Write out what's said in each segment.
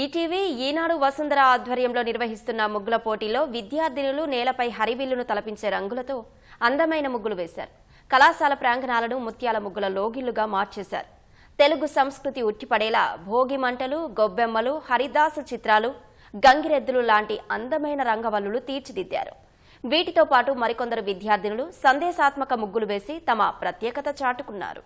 ETV ఈనాడు వసుంధర ఆధ్వర్యంలో నిర్వహిస్తున్న ముగ్గుల పోటీలో విద్యార్థినులు నేలపై హరివిల్లును తలపించే రంగులతో అందమైన ముగ్గులు వేశారు. కళాశాల ప్రాంగణాలను ముత్యాల ముగ్గుల లోగిళ్ళుగా మార్చేశారు. తెలుగు సంస్కృతి ఉట్టిపడేలా భోగి మంటలు గొబ్బెమ్మలు హరిదాసు చిత్రాలు గంగిరెద్దులు లాంటి అందమైన రంగవల్లులు తీర్చిదిద్దారు. వీటితో పాటు మరికొందరు విద్యార్థినులు సందేశాత్మక ముగ్గులు వేసి తమ ప్రత్యేకత చాటుకున్నారు.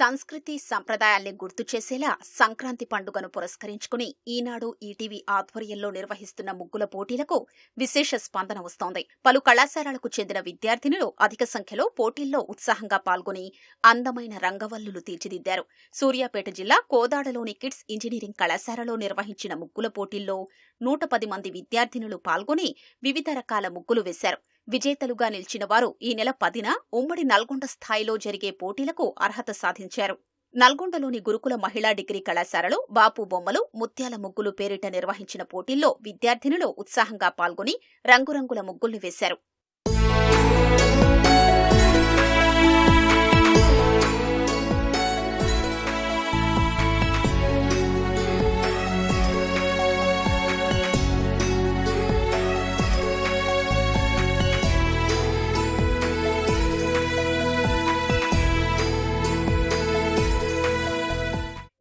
సంస్కృతి సంప్రదాయాల్ని గుర్తు చేసేలా సంక్రాంతి పండుగను పురస్కరించుకుని ఈనాడు ఈటీవీ ఆధ్వర్యంలో నిర్వహిస్తున్న ముగ్గుల పోటీలకు విశేష స్పందన వస్తోంది. పలు కళాశాలలకు చెందిన విద్యార్థినులు అధిక సంఖ్యలో పోటీల్లో ఉత్సాహంగా పాల్గొని అందమైన రంగవల్లులు తీర్చిదిద్దారు. సూర్యాపేట జిల్లా కోదాడలోని కిడ్స్ ఇంజనీరింగ్ కళాశాలలో నిర్వహించిన ముగ్గుల పోటీల్లో నూట పది మంది విద్యార్థినులు పాల్గొని వివిధ రకాల ముగ్గులు వేశారు. విజేతలుగా నిలిచిన వారు ఈ నెల పదిన ఉమ్మడి నల్గొండ స్థాయిలో జరిగే పోటీలకు అర్హత సాధించారు. నల్గొండలోని గురుకుల మహిళా డిగ్రీ కళాశాలలో బాపు బొమ్మలు ముత్యాల ముగ్గులు పేరిట నిర్వహించిన పోటీల్లో విద్యార్థినులు ఉత్సాహంగా పాల్గొని రంగురంగుల ముగ్గుల్ని వేశారు.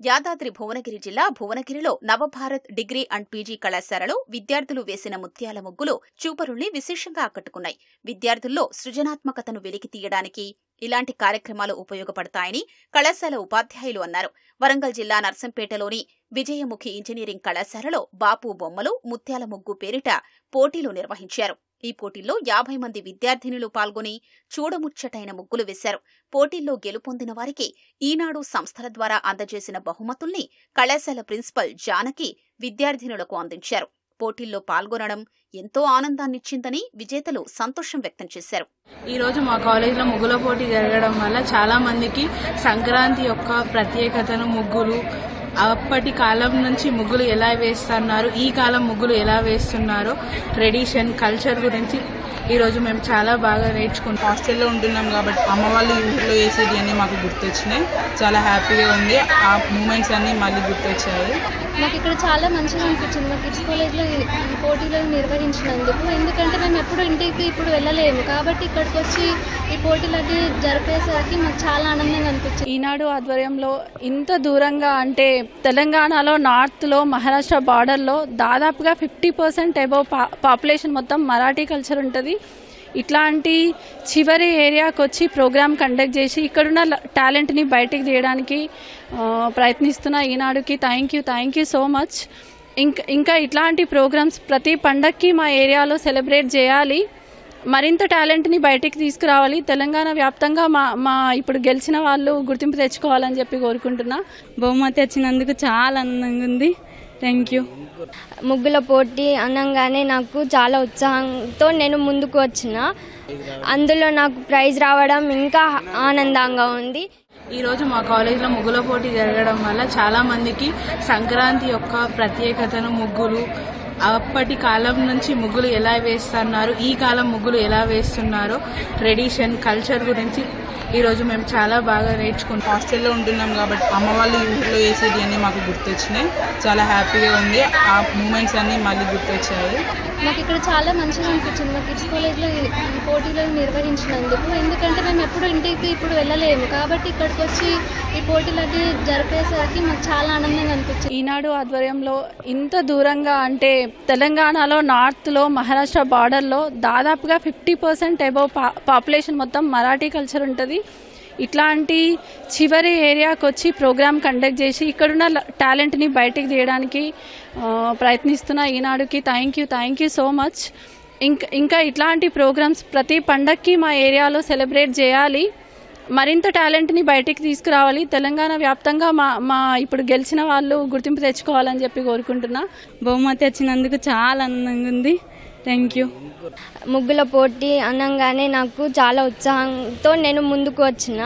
యాదాద్రి భువనగిరి జిల్లా భువనగిరిలో నవభారత్ డిగ్రీ అండ్ పీజీ కళాశాలలో విద్యార్థులు వేసిన ముత్యాల ముగ్గులు చూపరుల్ని విశేషంగా ఆకట్టుకున్నాయి. విద్యార్థుల్లో సృజనాత్మకతను వెలికి తీయడానికి ఇలాంటి కార్యక్రమాలు ఉపయోగపడతాయని కళాశాల ఉపాధ్యాయులు అన్నారు. వరంగల్ జిల్లా నర్సంపేటలోని విజయముఖి ఇంజనీరింగ్ కళాశాలలో బాపు బొమ్మలు ముత్యాల ముగ్గు పేరిట పోటీలు నిర్వహించారు. ఈ పోటీల్లో యాభై మంది విద్యార్థినులు పాల్గొని చూడముచ్చటైన ముగ్గులు వేశారు. పోటీల్లో గెలుపొందిన వారికి ఈనాడు సంస్థల ద్వారా అందజేసిన బహుమతుల్ని కళాశాల ప్రిన్సిపల్ జానకి విద్యార్థినులకు అందించారు. పోటీల్లో పాల్గొనడం ఎంతో ఆనందాన్నిచ్చిందని విజేతలు సంతోషం వ్యక్తం చేశారు. ఈ రోజు మా కాలేజీలో ముగ్గుల పోటీ జరగడం వల్ల చాలా మందికి సంక్రాంతి యొక్క ప్రత్యేకతను ముగ్గులు అప్పటి కాలం నుంచి ముగ్గులు ఎలా వేస్తున్నారు? ఈ కాలం ముగ్గులు ఎలా వేస్తున్నారో? ట్రెడిషన్ కల్చర్ గురించి ఈ రోజు మేము చాలా బాగా నేర్చుకుంటాం. హాస్టల్లో ఉంటున్నాం కాబట్టి అమ్మ వాళ్ళు ఊళ్ళో వేసేది అన్నీ మాకు గుర్తొచ్చినాయి. చాలా హ్యాపీగా ఉంది. ఆ మూమెంట్స్ అన్నీ మళ్ళీ గుర్తొచ్చాయి. నాకు ఇక్కడ చాలా మంచిగా అనిపించింది. మా కిడ్స్ కాలేజ్లో ఈ ఈ పోటీలను నిర్వహించినందుకు. ఎందుకంటే మేము ఎప్పుడు ఇంటికి ఇప్పుడు వెళ్ళలేము. కాబట్టి ఇక్కడికి వచ్చి ఈ పోటీలన్నీ జరిపేసరికి మాకు చాలా ఆనందంగా అనిపించింది. ఈనాడు ఆధ్వర్యంలో ఇంత దూరంగా అంటే తెలంగాణలో నార్త్లో మహారాష్ట్ర బార్డర్లో దాదాపుగా ఫిఫ్టీ పర్సెంట్ అబౌవ్ పాపులేషన్ మొత్తం మరాఠీ కల్చర్ ఉంటుంది. ఇట్లాంటి చివరి ఏరియాకి వచ్చి ప్రోగ్రామ్ కండక్ట్ చేసి ఇక్కడున్న టాలెంట్ని బయటికి తీయడానికి ప్రయత్నిస్తున్న ఈనాడుకి thank you thank you so much. ఇంకా ఇంకా ఇట్లాంటి ప్రోగ్రామ్స్ ప్రతి పండక్కి మా ఏరియాలో సెలబ్రేట్ చేయాలి. మరింత టాలెంట్ని బయటికి తీసుకురావాలి. తెలంగాణ వ్యాప్తంగా మా మా ఇప్పుడు గెలిచిన వాళ్ళు గుర్తింపు తెచ్చుకోవాలని చెప్పి కోరుకుంటున్నా. బహుమతి వచ్చినందుకు చాలా ఆనందంగా ఉంది. థ్యాంక్ యూ ముగ్గుల పోటీ అనగానే నాకు చాలా ఉత్సాహంతో నేను ముందుకు వచ్చిన. అందులో నాకు ప్రైజ్ రావడం ఇంకా ఆనందంగా ఉంది. ఈ రోజు మా కాలేజీలో ముగ్గుల పోటీ జరగడం వల్ల చాలా మందికి సంక్రాంతి యొక్క ప్రత్యేకతను ముగ్గులు అప్పటి కాలం నుంచి ముగ్గులు ఎలా వేస్తున్నారు? ఈ కాలం ముగ్గులు ఎలా వేస్తున్నారో? ట్రెడిషన్ కల్చర్ గురించి ఈ రోజు మేము చాలా బాగా నేర్చుకుంటాం హాస్టల్లో ఉంటున్నాం కాబట్టి అమ్మ వాళ్ళు ఊళ్ళో వేసేది అన్నీ మాకు గుర్తొచ్చినాయి. చాలా హ్యాపీగా ఉంది. ఆ మూమెంట్స్ అన్నీ మళ్ళీ గుర్తొచ్చాయి. నాకు ఇక్కడ చాలా మంచిగా అనిపించింది. మా కిడ్స్ కాలేజ్లో పోటీలను నిర్వహించినందుకు. ఎందుకంటే మేము ఎప్పుడు ఇంటికి ఇప్పుడు వెళ్ళలేము. కాబట్టి ఇక్కడికి వచ్చి ఈ పోటీలన్నీ జరిపేసరికి మాకు చాలా ఆనందంగా అనిపించింది. ఈనాడు ఆధ్వర్యంలో ఇంత దూరంగా అంటే తెలంగాణలో నార్త్లో మహారాష్ట్ర బార్డర్లో దాదాపుగా ఫిఫ్టీ పర్సెంట్ అబౌవ్ పాపులేషన్ మొత్తం మరాఠీ కల్చర్ ఉంటుంది. ఇట్లాంటి చివరి ఏరియాకి వచ్చి ప్రోగ్రామ్ కండక్ట్ చేసి ఇక్కడున్న టాలెంట్ని బయటకు తీయడానికి ప్రయత్నిస్తున్న ఈనాడుకి thank you thank you so much. ఇంకా ఇంకా ఇట్లాంటి ప్రోగ్రామ్స్ ప్రతి పండక్కి మా ఏరియాలో సెలబ్రేట్ చేయాలి. మరింత టాలెంట్ని బయటికి తీసుకురావాలి. తెలంగాణ వ్యాప్తంగా మా మా ఇప్పుడు గెలిచిన వాళ్ళు గుర్తింపు తెచ్చుకోవాలని చెప్పి కోరుకుంటున్నా. బహుమతి వచ్చినందుకు చాలా ఆనందంగా ఉంది. థ్యాంక్ యూ ముగ్గుల పోటీ అనగానే నాకు చాలా ఉత్సాహంతో నేను ముందుకు వచ్చిన.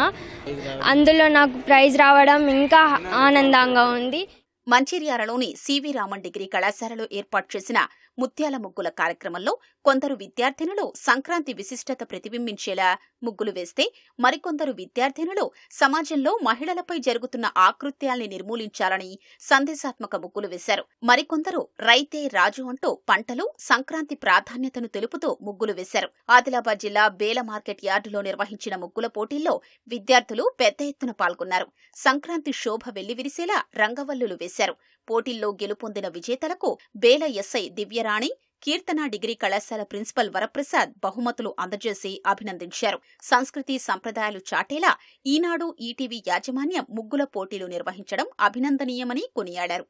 అందులో నాకు ప్రైజ్ రావడం ఇంకా ఆనందంగా ఉంది. మంచిర్యాలలోని సివి రామన్ డిగ్రీ కళాశాలలో ఏర్పాటు చేసిన ముత్యాల ముగ్గుల కార్యక్రమంలో కొందరు విద్యార్థినులు సంక్రాంతి విశిష్టత ప్రతిబింబించేలా ముగ్గులు వేస్తే మరికొందరు విద్యార్థినులు సమాజంలో మహిళలపై జరుగుతున్న ఆకృత్యాల్ని నిర్మూలించాలని సందేశాత్మక ముగ్గులు వేశారు. మరికొందరు రైతే రాజు అంటూ పంటలు సంక్రాంతి ప్రాధాన్యతను తెలుపుతూ ముగ్గులు వేశారు. ఆదిలాబాద్ జిల్లా బేల మార్కెట్ యార్డులో నిర్వహించిన ముగ్గుల పోటీల్లో విద్యార్థులు పెద్ద ఎత్తున పాల్గొన్నారు. సంక్రాంతి శోభ వెల్లివిరిసేలా రంగవల్లులు వేశారు. పోటీల్లో గెలుపొందిన విజేతలకు బేల ఎస్ఐ దివ్యరాణి కీర్తన డిగ్రీ కళాశాల ప్రిన్సిపల్ వరప్రసాద్ బహుమతులు అందజేసి అభినందించారు. సంస్కృతి సంప్రదాయాలు చాటేలా ఈనాడు ఈటీవీ యాజమాన్యం ముగ్గుల పోటీలు నిర్వహించడం అభినందనీయమని కొనియాడారు.